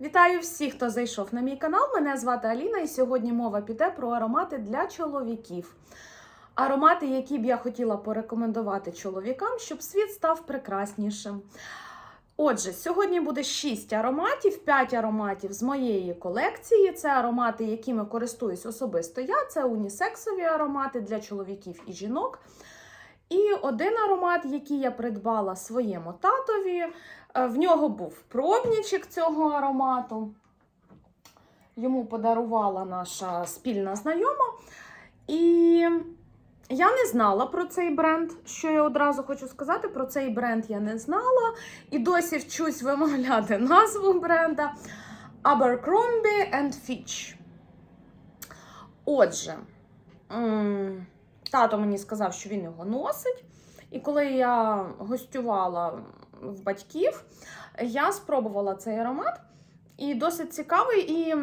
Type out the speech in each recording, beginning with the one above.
Вітаю всіх, хто зайшов на мій канал. Мене звати Аліна, і сьогодні мова піде про аромати для чоловіків. Аромати, які б я хотіла порекомендувати чоловікам, щоб світ став прекраснішим. Отже, сьогодні буде 6 ароматів, 5 ароматів з моєї колекції. Це аромати, якими користуюсь особисто я. Це унісексові аромати для чоловіків і жінок. І один аромат, який я придбала своєму татові. Е, В нього був пробнічик цього аромату. Йому подарувала наша спільна знайома. І я не знала про цей бренд. Що я одразу хочу сказати, про цей бренд я не знала. І досі вчусь вимовляти назву бренда Abercrombie and Fitch. Отже, тато мені сказав, що він його носить. І коли я гостювала в батьків, я спробувала цей аромат. І досить цікавий, і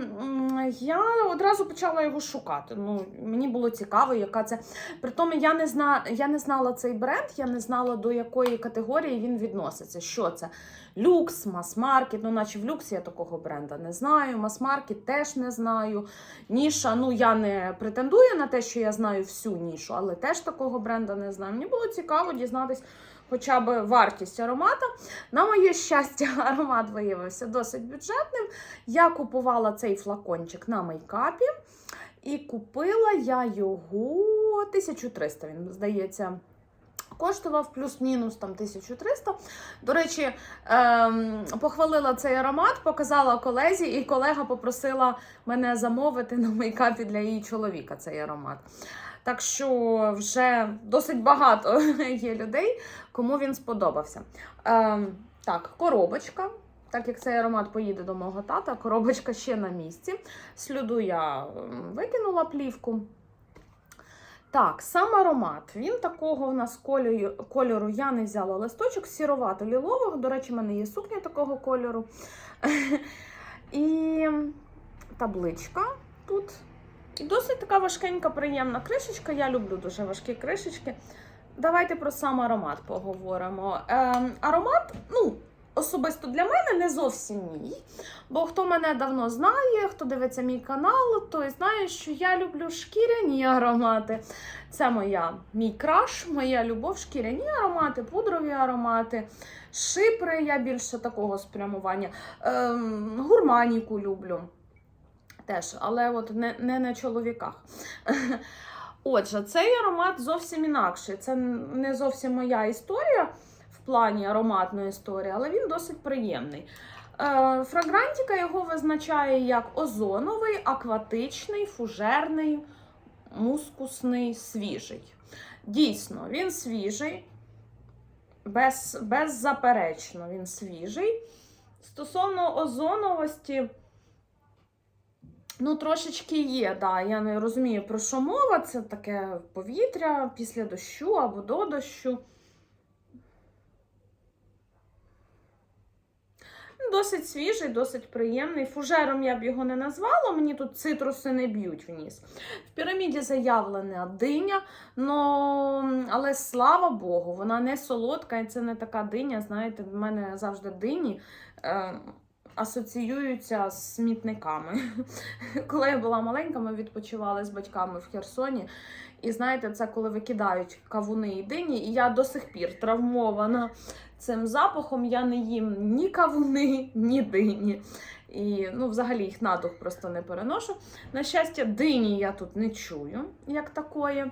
я одразу почала його шукати. Ну, мені було цікаво, яка це. Притому я не зна... я не знала цей бренд, я не знала, до якої категорії він відноситься. Що це? Люкс, мас-маркет. Ну, наче в люксі я такого бренда не знаю. Мас-маркет теж не знаю. Ніша, ну я не претендую на те, що я знаю всю нішу, але теж такого бренда не знаю. Мені було цікаво дізнатись хоча б вартість аромата. На моє щастя, аромат виявився досить бюджетним. Я купувала цей флакончик на мейкапі. І купила я його 1300, він, здається, коштував плюс-мінус там 1300. До речі, ем, похвалила цей аромат, показала колезі, і колега попросила мене замовити на мейкапі для її чоловіка цей аромат. Так що вже досить багато є людей, кому він сподобався. Ем, так, коробочка. Так як цей аромат поїде до мого тата, коробочка ще на місці. Слюду я ем, викинула плівку. Так, сам аромат. Він такого в нас кольору, я не взяла листочок, сіровато-лілового. До речі, в мене є сукня такого кольору. І табличка тут. І досить така важкенька, приємна кришечка. Я люблю дуже важкі кришечки. Давайте про сам аромат поговоримо. Ем, аромат, ну, особисто для мене не зовсім мій. Бо хто мене давно знає, хто дивиться мій канал, той знає, що я люблю шкіряні аромати. Це моя мій краш, моя любов, шкіряні аромати, пудрові аромати, шипри. Я більше такого спрямування. Ем, гурманіку люблю. Теж, але от не, не на чоловіках. Отже, цей аромат зовсім інакший. Це не зовсім моя історія в плані ароматної історії, але він досить приємний. Е, Фрагрантіка його визначає як озоновий, акватичний, фужерний, мускусний, свіжий. Дійсно, він свіжий, без, беззаперечно він свіжий. Стосовно озоновості, ну, трошечки є, да. Я не розумію, про що мова. Це таке повітря після дощу або до дощу. Досить свіжий, досить приємний. Фужером я б його не назвала, мені тут цитруси не б'ють в ніс. В піраміді заявлена диня, но... але слава Богу, вона не солодка і це не така диня. Знаєте, в мене завжди дині е, асоціюються з смітниками. Коли я була маленька, ми відпочивали з батьками в Херсоні. І знаєте, це коли викидають кавуни і дині, і я до сих пір травмована цим запахом. Я не їм ні кавуни, ні дині. І ну, взагалі їх надух просто не переношу. На щастя, дині я тут не чую, як такої.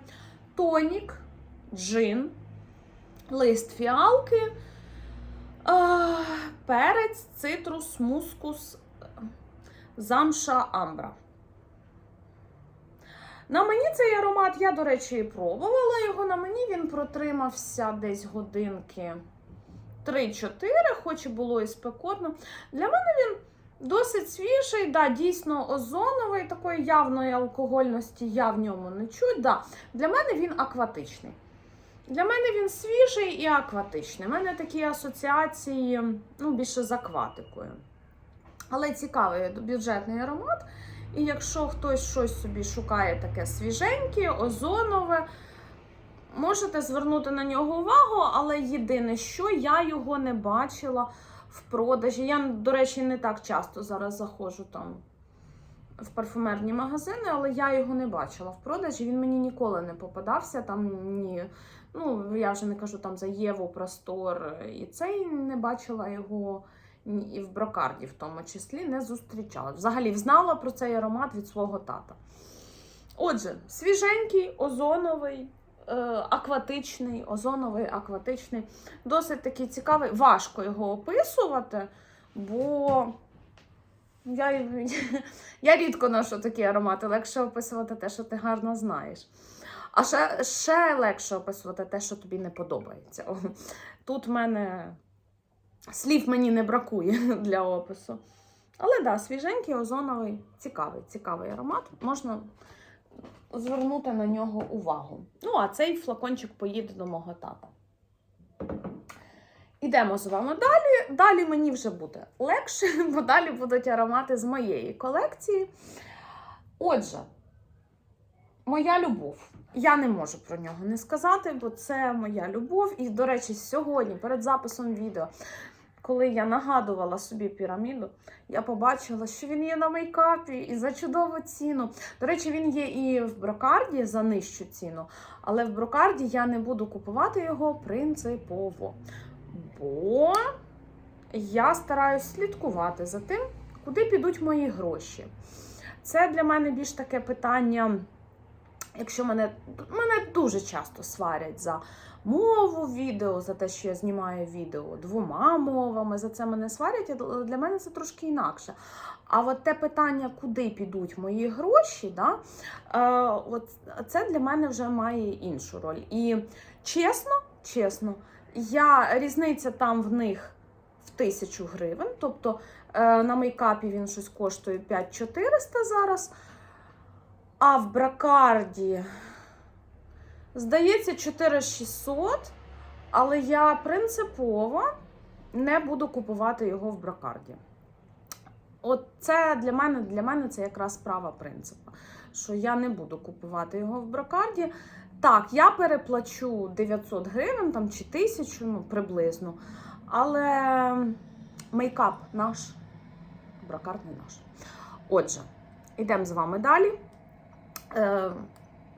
Тонік, джин, лист фіалки, а, перець, цитрус, мускус, замша, амбра. На мені цей аромат, я, до речі, і пробувала його. На мені він протримався десь годинки 3-4, хоч і було і спекотно. Для мене він досить свіжий, да, дійсно озоновий, такої явної алкогольності я в ньому не чую. Да. Для мене він акватичний. Для мене він свіжий і акватичний. У мене такі асоціації ну, більше з акватикою. Але цікавий бюджетний аромат. І якщо хтось щось собі шукає таке свіженьке, озонове, можете звернути на нього увагу, але єдине, що я його не бачила в продажі. Я, до речі, не так часто зараз заходжу там в парфумерні магазини, але я його не бачила в продажі. Він мені ніколи не попадався. Там ні. Ну, я вже не кажу там за Єву, Простор і цей не бачила його і в брокарді, в тому числі, не зустрічала. Взагалі знала про цей аромат від свого тата. Отже, свіженький, озоновий, е, акватичний, озоновий, акватичний. Досить такий цікавий. Важко його описувати, бо я, я рідко ношу такі аромати. Легше описувати те, що ти гарно знаєш. А ще, ще легше описувати те, що тобі не подобається. Тут в мене слів мені не бракує для опису. Але да, свіженький, озоновий, цікавий, цікавий аромат. Можна звернути на нього увагу. Ну, а цей флакончик поїде до мого тата. Ідемо з вами далі. Далі мені вже буде легше, бо далі будуть аромати з моєї колекції. Отже, моя любов. Я не можу про нього не сказати, бо це моя любов. І, до речі, сьогодні, перед записом відео, коли я нагадувала собі піраміду, я побачила, що він є на мейкапі і за чудову ціну. До речі, він є і в брокарді за нижчу ціну, але в брокарді я не буду купувати його принципово. Бо я стараюсь слідкувати за тим, куди підуть мої гроші. Це для мене більш таке питання. Якщо мене, мене дуже часто сварять за мову відео, за те, що я знімаю відео двома мовами, за це мене сварять, для мене це трошки інакше. А от те питання, куди підуть мої гроші, да, е, от це для мене вже має іншу роль. І чесно, чесно, я різниця там в них в тисячу гривень. Тобто е, на мейкапі він щось коштує 5400 зараз. А в бракарді, здається, 4600, але я принципово не буду купувати його в бракарді. От це для мене, для мене це якраз справа принципу, що я не буду купувати його в бракарді. Так, я переплачу 900 гривень там, чи 1000, ну, приблизно. Але мейкап наш, бракар не наш. Отже, йдемо з вами далі.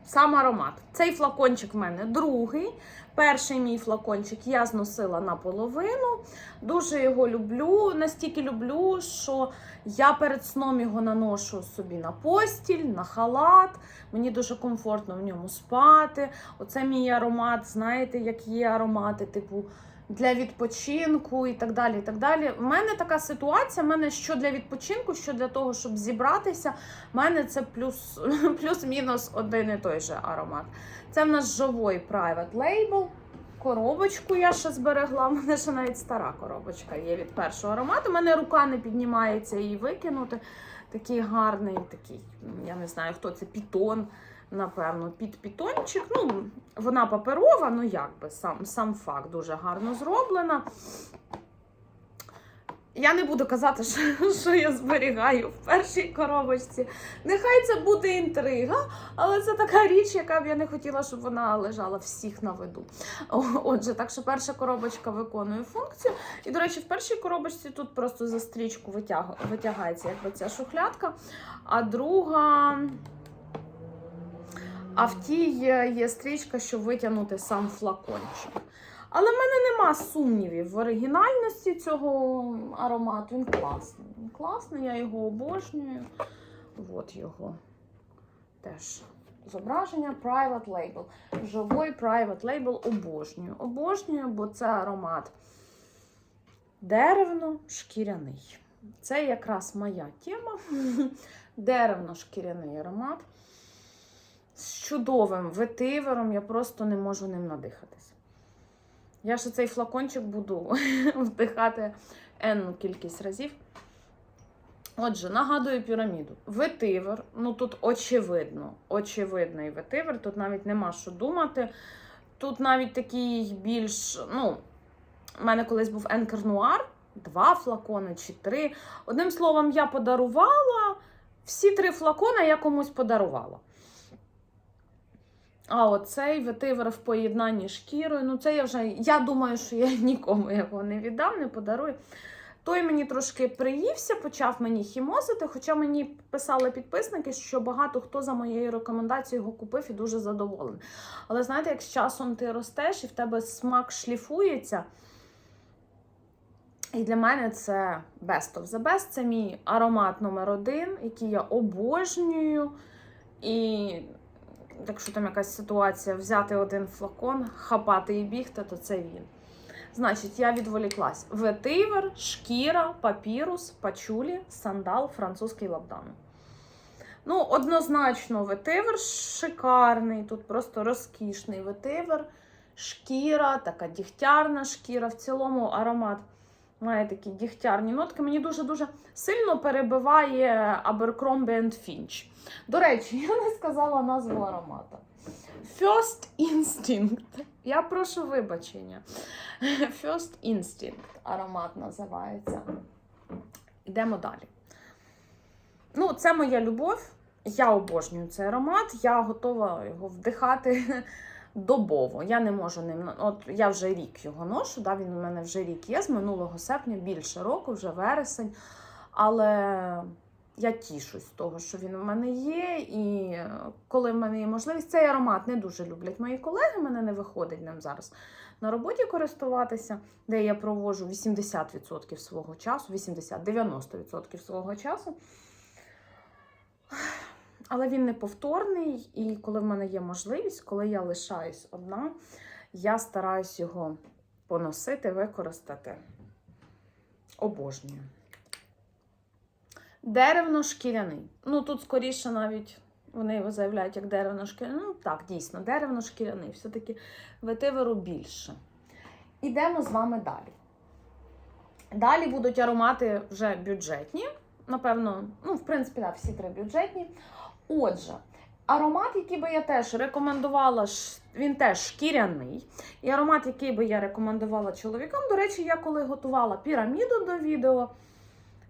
Сам аромат. Цей флакончик в мене другий. Перший мій флакончик я зносила наполовину. Дуже його люблю. Настільки люблю, що я перед сном його наношу собі на постіль, на халат. Мені дуже комфортно в ньому спати. Оце мій аромат, знаєте, як є аромати, типу. Для відпочинку і так далі. і так далі. У мене така ситуація. в мене що для відпочинку, що для того, щоб зібратися. У мене це плюс, плюс-мінус один і той же аромат. Це в нас живой Private Label. Коробочку я ще зберегла. У мене ще навіть стара коробочка є від першого аромату. У мене рука не піднімається її викинути. Такий гарний, такий, я не знаю, хто це пітон. Напевно, під пітончик. Ну, вона паперова, ну як би сам, сам факт дуже гарно зроблена. Я не буду казати, що, що я зберігаю в першій коробочці. Нехай це буде інтрига, але це така річ, яка б я не хотіла, щоб вона лежала всіх на виду. Отже, так що перша коробочка виконує функцію. І, до речі, в першій коробочці тут просто за стрічку витяг, витягається якби ця шухлядка, а друга. А в тій є, стрічка, щоб витягнути сам флакончик. Але в мене нема сумнівів в оригінальності цього аромату. Він класний. Він класний, я його обожнюю. От його теж зображення Private Label. Живий Private Label обожнюю. Обожнюю, бо це аромат деревно-шкіряний. Це якраз моя тема. Деревно-шкіряний аромат з чудовим ветивером, я просто не можу ним надихатись. Я ще цей флакончик буду вдихати енну кількість разів. Отже, нагадую піраміду. Ветивер, ну тут очевидно, очевидний ветивер, тут навіть нема що думати. Тут навіть такий більш, ну, у мене колись був Енкер Нуар, два флакони чи три. Одним словом, я подарувала всі три флакони я комусь подарувала. А оцей ветивер в поєднанні шкірою. Ну, це я вже. Я думаю, що я нікому його не віддам, не подарую. Той мені трошки приївся, почав мені хімозити, хоча мені писали підписники, що багато хто за моєю рекомендацією його купив і дуже задоволений. Але знаєте, як з часом ти ростеш і в тебе смак шліфується. І для мене це Best of the Best. Це мій аромат номер один, який я обожнюю. І якщо там якась ситуація, взяти один флакон, хапати і бігти, то це він. Значить, я відволіклась. Ветивер, шкіра, папірус, пачулі, сандал, французький лабдан. Ну, однозначно, ветивер шикарний, тут просто розкішний ветивер, шкіра, така дігтярна шкіра. В цілому аромат має такі дігтярні нотки. Мені дуже-дуже сильно перебиває Abercrombie Finch. До речі, я не сказала назву аромата. First Instinct. Я прошу вибачення. First Instinct аромат називається. Йдемо далі. Ну, це моя любов. Я обожнюю цей аромат. Я готова його вдихати добово. Я не можу ним. От я вже рік його ношу. Да, він у мене вже рік є з минулого серпня, більше року, вже вересень. Але я тішусь того, що він у мене є. І е, коли в мене є можливість, цей аромат не дуже люблять мої колеги. Мене не виходить ним зараз на роботі користуватися, де я проводжу 80% свого часу, 80-90% свого часу. Але він неповторний, і коли в мене є можливість, коли я лишаюсь одна, я стараюсь його поносити, використати. Обожнюю. Деревно-шкіряний. Ну, тут скоріше навіть вони його заявляють як деревно-шкіряний. Ну, так, дійсно, деревно-шкіряний. Все-таки ветиверу більше. Ідемо з вами далі. Далі будуть аромати вже бюджетні. Напевно, ну, в принципі, так, всі три бюджетні. Отже, аромат, який би я теж рекомендувала, він теж шкіряний. І аромат, який би я рекомендувала чоловікам. До речі, я коли готувала піраміду до відео,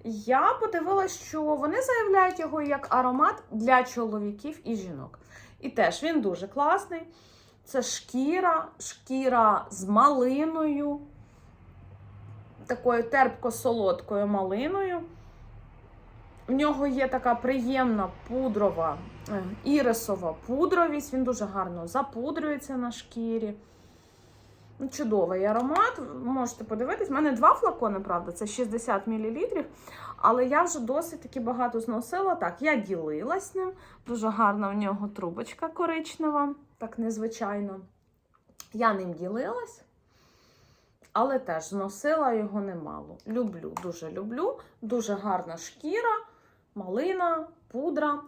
я подивилася, що вони заявляють його як аромат для чоловіків і жінок. І теж він дуже класний. Це шкіра, шкіра з малиною, такою терпко-солодкою малиною. В нього є така приємна пудрова, е, ірисова пудровість. Він дуже гарно запудрюється на шкірі. Ну, Чудовий аромат. Можете подивитись. У мене два флакони, правда, це 60 мл. Але я вже досить таки багато зносила. Так, я ділилась ним. Дуже гарна в нього трубочка коричнева, так незвичайно. Я ним ділилась, але теж зносила його немало. Люблю, дуже люблю. Дуже гарна шкіра, малина, пудра.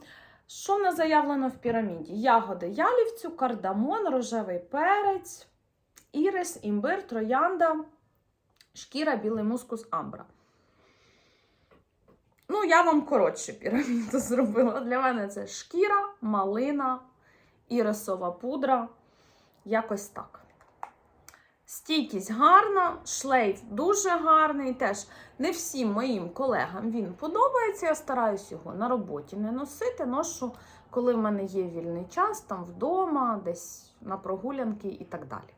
Що нас заявлено в піраміді? Ягоди ялівцю, кардамон, рожевий перець, ірис, імбир, троянда, шкіра, білий мускус, амбра. Ну, я вам коротше піраміду зробила. Для мене це шкіра, малина, ірисова пудра. Якось так. Стійкість гарна, шлейф дуже гарний. Теж не всім моїм колегам він подобається. Я стараюсь його на роботі не носити. Ношу, коли в мене є вільний час, там вдома, десь на прогулянки і так далі.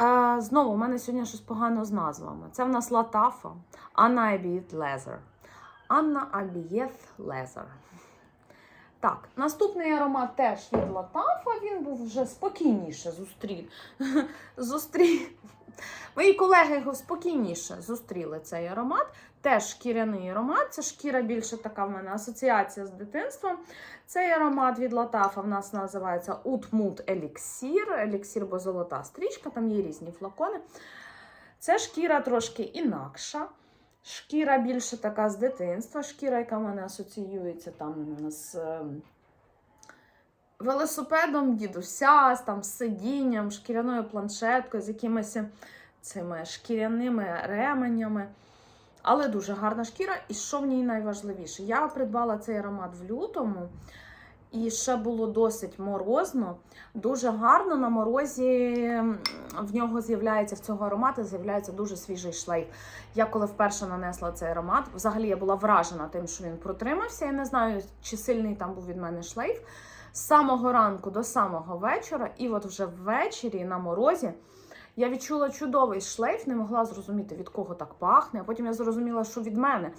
Е, знову, у мене сьогодні щось погано з назвами. Це в нас Латафа, Анна Абієт Лезер. Анна Абієт Лезер. Так, наступний аромат теж від Латафа. Він був вже спокійніше зустрів. Мої колеги його спокійніше зустріли цей аромат. Теж шкіряний аромат. Це шкіра більше така в мене асоціація з дитинством. Цей аромат від Латафа в нас називається Утмут Еліксір. Еліксір, бо золота стрічка, там є різні флакони. Це шкіра трошки інакша. Шкіра більше така з дитинства, шкіра, яка в мене асоціюється там з е, велосипедом дідуся, з, там, сидінням, шкіряною планшеткою, з якимись цими шкіряними ременями. Але дуже гарна шкіра. І що в ній найважливіше? Я придбала цей аромат в лютому, і ще було досить морозно. Дуже гарно на морозі в нього з'являється в цього аромату з'являється дуже свіжий шлейф. Я коли вперше нанесла цей аромат, взагалі я була вражена тим, що він протримався. Я не знаю, чи сильний там був від мене шлейф. З самого ранку до самого вечора, і от вже ввечері на морозі Я відчула чудовий шлейф, не могла зрозуміти, від кого так пахне, а потім я зрозуміла, що від мене.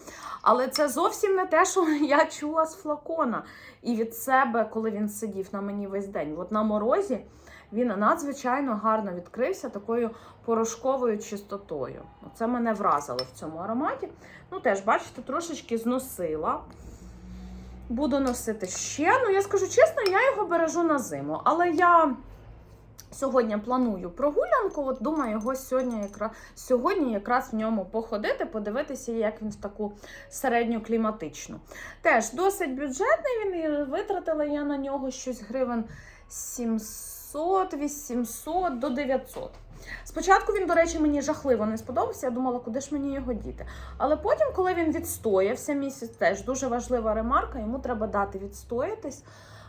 Але це зовсім не те, що я чула з флакона. І від себе, коли він сидів на мені весь день. От на морозі він надзвичайно гарно відкрився такою порошковою чистотою. Це мене вразило в цьому ароматі. Ну, теж, бачите, трошечки зносила. Буду носити ще. Ну, я скажу чесно, я його бережу на зиму. Але я сьогодні планую прогулянку. От думаю, його сьогодні якраз, сьогодні якраз в ньому походити, подивитися, як він в таку середню кліматичну. Теж досить бюджетний він і витратила я на нього щось гривень 700, 800 до 900. Спочатку він, до речі, мені жахливо не сподобався. Я думала, куди ж мені його діти. Але потім, коли він відстоявся місяць, теж дуже важлива ремарка, йому треба дати відстоятись,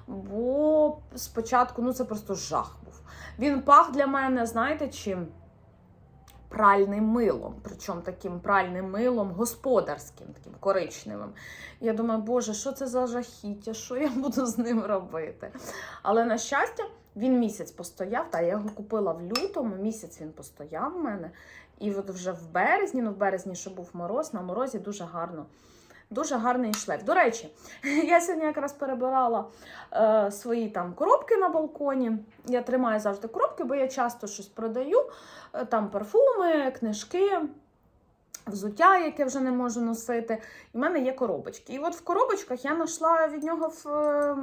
бо спочатку ну це просто жах. Він пах для мене, знаєте, чим? Пральним милом, причому таким пральним милом господарським, таким коричневим. Я думаю, боже, що це за жахіття, що я буду з ним робити? Але на щастя, він місяць постояв, та я його купила в лютому, місяць він постояв в мене. І от вже в березні, ну в березні, що був мороз, на морозі дуже гарно. Дуже гарний шлейф. До речі, я сьогодні якраз перебирала е, свої там коробки на балконі. Я тримаю завжди коробки, бо я часто щось продаю. Е, там парфуми, книжки, взуття, яке вже не можу носити. І в мене є коробочки. І от в коробочках я знайшла від нього в, е,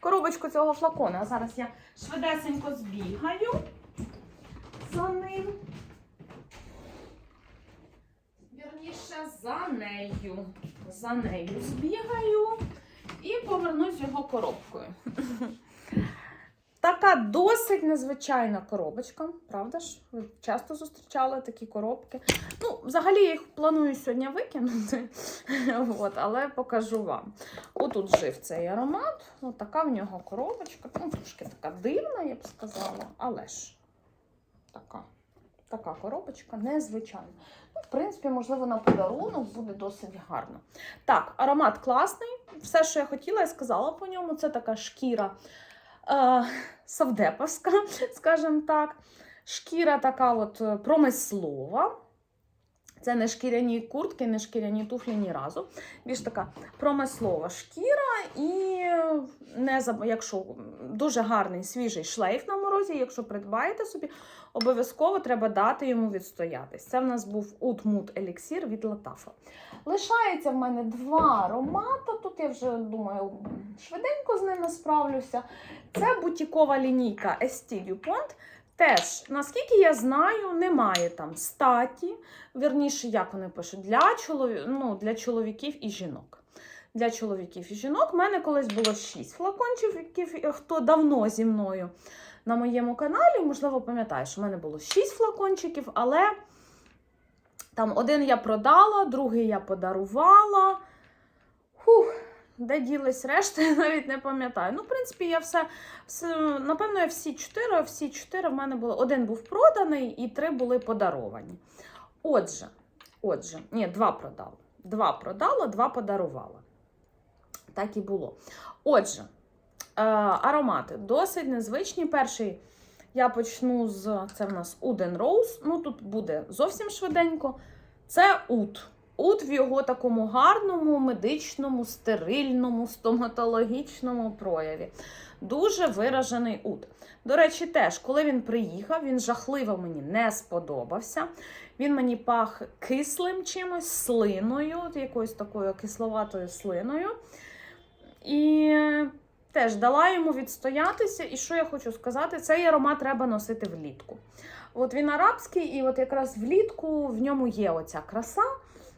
коробочку цього флакона. А зараз я швидесенько збігаю за ним. Вірніше, за нею. За нею збігаю і повернусь його коробкою. Така досить незвичайна коробочка, правда ж? Ви часто зустрічали такі коробки. Ну, взагалі я їх планую сьогодні викинути, От, але покажу вам. Отут жив цей аромат. От така в нього коробочка. Ну, трошки така дивна, я б сказала, але ж така. Така коробочка незвичайна. Ну, в принципі, можливо, на подарунок буде досить гарно. Так, аромат класний. Все, що я хотіла, я сказала по ньому. Це така шкіра е, савдеповська, скажімо так. Шкіра така от е, промислова. Це не шкіряні куртки, не шкіряні туфлі ні разу. Більш така промислова шкіра, і не заб... якщо дуже гарний свіжий шлейф на морозі, якщо придбаєте собі, обов'язково треба дати йому відстоятись. Це в нас був Утмут Еліксір від Латафа. Лишається в мене два аромати. Тут я вже думаю, швиденько з ними справлюся. Це бутікова лінійка Estee Dupont. Теж, наскільки я знаю, немає там статі. Вірніше, як вони пишуть, для, чолові... ну, для чоловіків і жінок. Для чоловіків і жінок. У мене колись було 6 флакончиків, хто давно зі мною на моєму каналі, можливо, пам'ятає, що в мене було 6 флакончиків, але там один я продала, другий я подарувала. Фух, де ділись решта, я навіть не пам'ятаю. Ну, в принципі, я все, все напевно, я всі чотири, всі чотири в мене було. Один був проданий і три були подаровані. Отже, отже, ні, два продала. Два продала, два подарувала. Так і було. Отже, е, аромати досить незвичні. Перший я почну з це в нас Uden Rose. Ну, тут буде зовсім швиденько. Це ут. Ут в його такому гарному, медичному, стерильному, стоматологічному прояві. Дуже виражений ут. До речі, теж, коли він приїхав, він жахливо мені не сподобався. Він мені пах кислим чимось, слиною, якоюсь такою кисловатою слиною. І теж дала йому відстоятися. І що я хочу сказати, цей аромат треба носити влітку. От він арабський, і от якраз влітку в ньому є оця краса,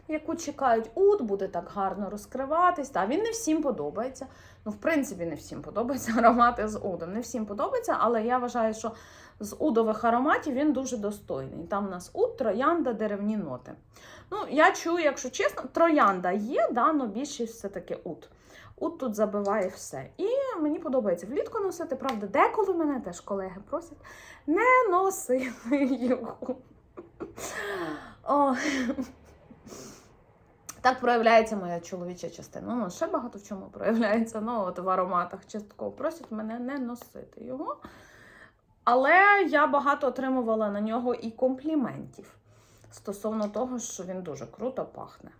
яку чекають ут, буде так гарно розкриватись. Та він не всім подобається. Ну, в принципі, не всім подобається аромати з удом. Не всім подобається, але я вважаю, що з удових ароматів він дуже достойний. Там у нас уд, троянда, деревні ноти. Ну, я чую, якщо чесно, троянда є, да, але більшість все-таки уд. Уд тут забиває все. І мені подобається влітку носити, правда, деколи мене теж колеги просять не носи його. О. Так проявляється моя чоловіча частина. Ну, ще багато в чому проявляється. Ну, от в ароматах частково просять мене не носити його. Але я багато отримувала на нього і компліментів стосовно того, що він дуже круто пахне.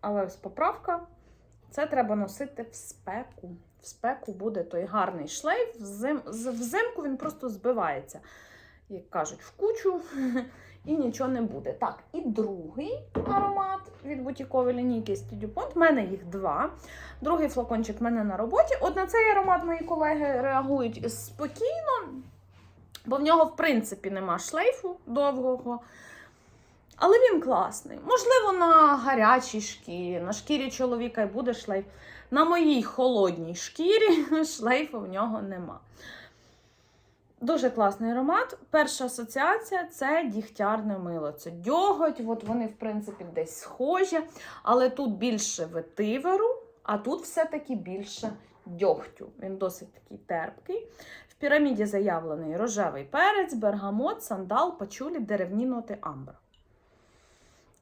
Але ось поправка: це треба носити в спеку. В спеку буде той гарний шлейф. Взимку він просто збивається, як кажуть, в кучу і нічого не буде. Так, і другий аромат від бутікової лінійки Studio Point. У мене їх два. Другий флакончик в мене на роботі. От на цей аромат мої колеги реагують спокійно, бо в нього, в принципі, нема шлейфу довгого. Але він класний. Можливо, на гарячій шкірі, на шкірі чоловіка й буде шлейф. На моїй холодній шкірі шлейфу в нього нема. Дуже класний аромат. Перша асоціація це дігтярне мило. Це дьоготь, от вони, в принципі, десь схожі, але тут більше ветиверу, а тут все-таки більше дьогтю. Він досить такий терпкий. В піраміді заявлений рожевий перець, бергамот, сандал, пачулі, деревні ноти амбра.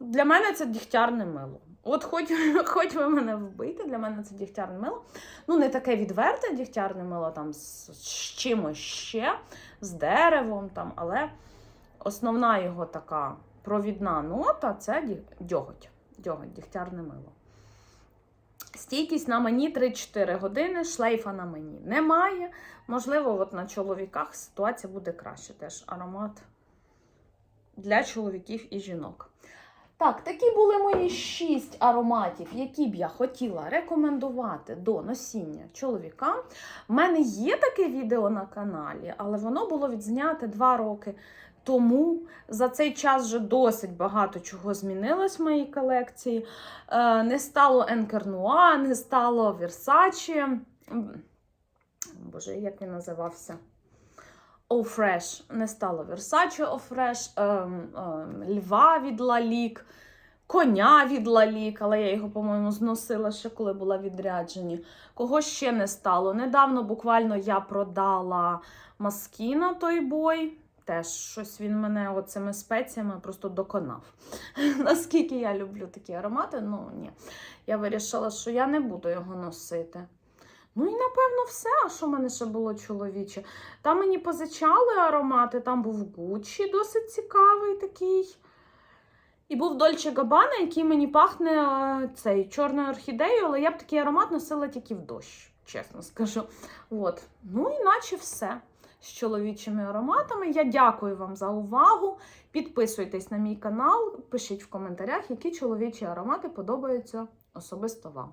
Для мене це дігтярне мило. От хоч, хоч ви мене вбийте, для мене це дігтярне мило. Ну, не таке відверте дігтярне мило там з, з чимось ще, з деревом, там, але основна його така провідна нота це дьоготь. Дьоготь, дігтярне мило. Стійкість на мені 3-4 години, шлейфа на мені немає. Можливо, от на чоловіках ситуація буде краще. Теж аромат для чоловіків і жінок. Так, такі були мої шість ароматів, які б я хотіла рекомендувати до носіння чоловікам. У мене є таке відео на каналі, але воно було відзняте два роки тому. За цей час вже досить багато чого змінилось в моїй колекції. Е, не стало Енкернуа, не стало. М, Боже, як він називався? О Fresh. Не стало Fresh, ем, ем, Льва від Лалік, коня від Лалік, але я його, по-моєму, зносила ще коли була в відрядженні. Кого ще не стало? Недавно буквально я продала Маскіна той бой. Теж щось він мене оцими спеціями просто доконав. Наскільки я люблю такі аромати, ну ні. Я вирішила, що я не буду його носити. Ну і напевно все, а що в мене ще було чоловіче. Там мені позичали аромати, там був Гуччі досить цікавий такий. І був Дольче Габана, який мені пахне е, цей чорною орхідеєю, але я б такий аромат носила тільки в дощ, чесно скажу. От. Ну, і наче все з чоловічими ароматами. Я дякую вам за увагу. Підписуйтесь на мій канал, пишіть в коментарях, які чоловічі аромати подобаються особисто вам.